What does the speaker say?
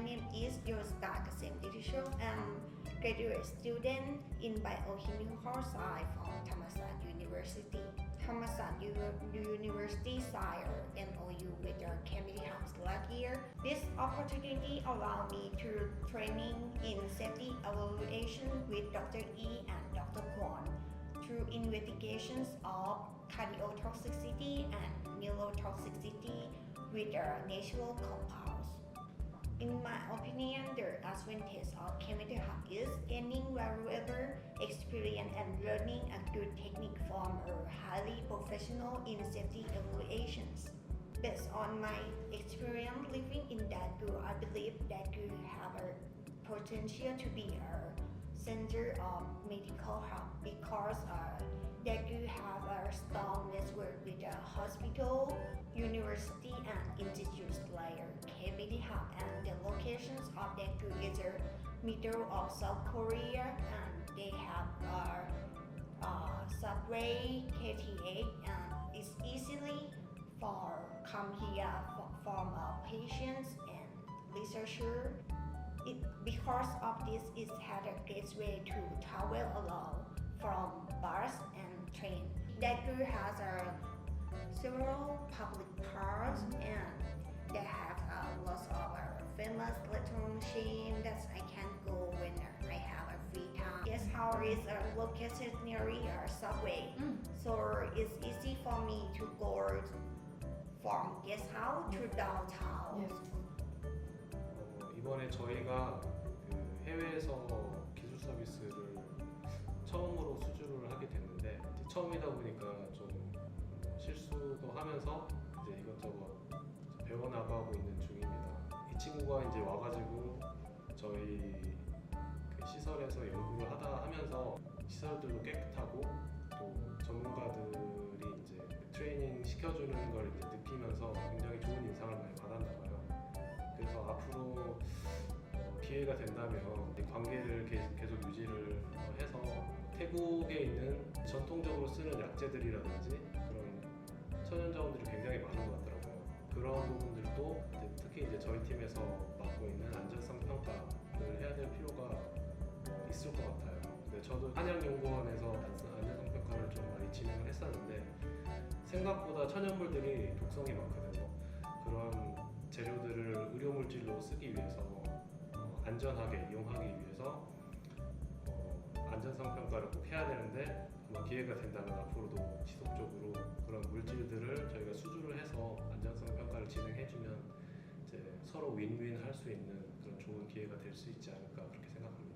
My name is Yostar Kasem. I'm um, graduate student in biochemical science from Thammasat University. Thammasat University signed MOU with the Community House last year. This opportunity allowed me to training in safety evaluation with Dr. E and Dr. Kwon through investigations of cardiotoxicity and neurotoxicity with the natural compounds. Advantage of Chemical Hub is gaining valuable experience and learning a good technique from a highly professional in safety evaluations. Based on my experience living in Daegu, I believe that Daegu have a potential to be a center of medical hub because uh, Daegu have a strong network with the hospital, university, and institutes like KBD Hub. And of the middle of South Korea, and they have a uh, subway KTA, and it's easily for come here from uh, patients and researcher it, because of this, it had a gateway to travel along from bus and train. Daegu has a several public parks and they have uh, lots of uh, famous little machine that I can go when I have a free time. Guest house is uh, located near a subway, so it's easy for me to go from guest house to downtown. 어, 이번에 저희가 그 해외에서 기술 서비스를 처음으로 수주를 하게 됐는데 이제 처음이다 보니까 좀 실수도 하면서 이제 이것저것 배워나가고 있는 중입니다. 이 친구가 이제 와가지고 저희 그 시설에서 연구를 하다 하면서 시설들도 깨끗하고 또 전문가들이 이제 트레이닝 시켜주는 걸 이제 느끼면서 굉장히 좋은 인상을 많이 받았나 봐요. 그래서 앞으로 어, 기회가 된다면 이 관계를 계- 계속 유지를 어, 해서 태국에 있는 전통적으로 쓰는 약재들이라든지 그런 천연자원들이 굉장히 많은 것 같더라고요. 그런 부분들도 특히 이제 저희 팀에서 맡고 있는 안전성 평가를 해야 될 필요가 어, 있을 것 같아요. 근데 저도 한양연구원에서 안전- 안전성 평가를 좀 많이 진행을 했었는데 생각보다 천연물들이 독성이 많거든요. 그런 재료들을 의료물질로 쓰기 위해서 어, 안전하게 이용하기 위해서 어, 안전성 평가를 꼭 해야 되는데 아마 기회가 된다면 앞으로도 지속적으로 그런 물질들을 서로 윈윈 할 수 있는 그런 좋은 기회가 될 수 있지 않을까 그렇게 생각합니다.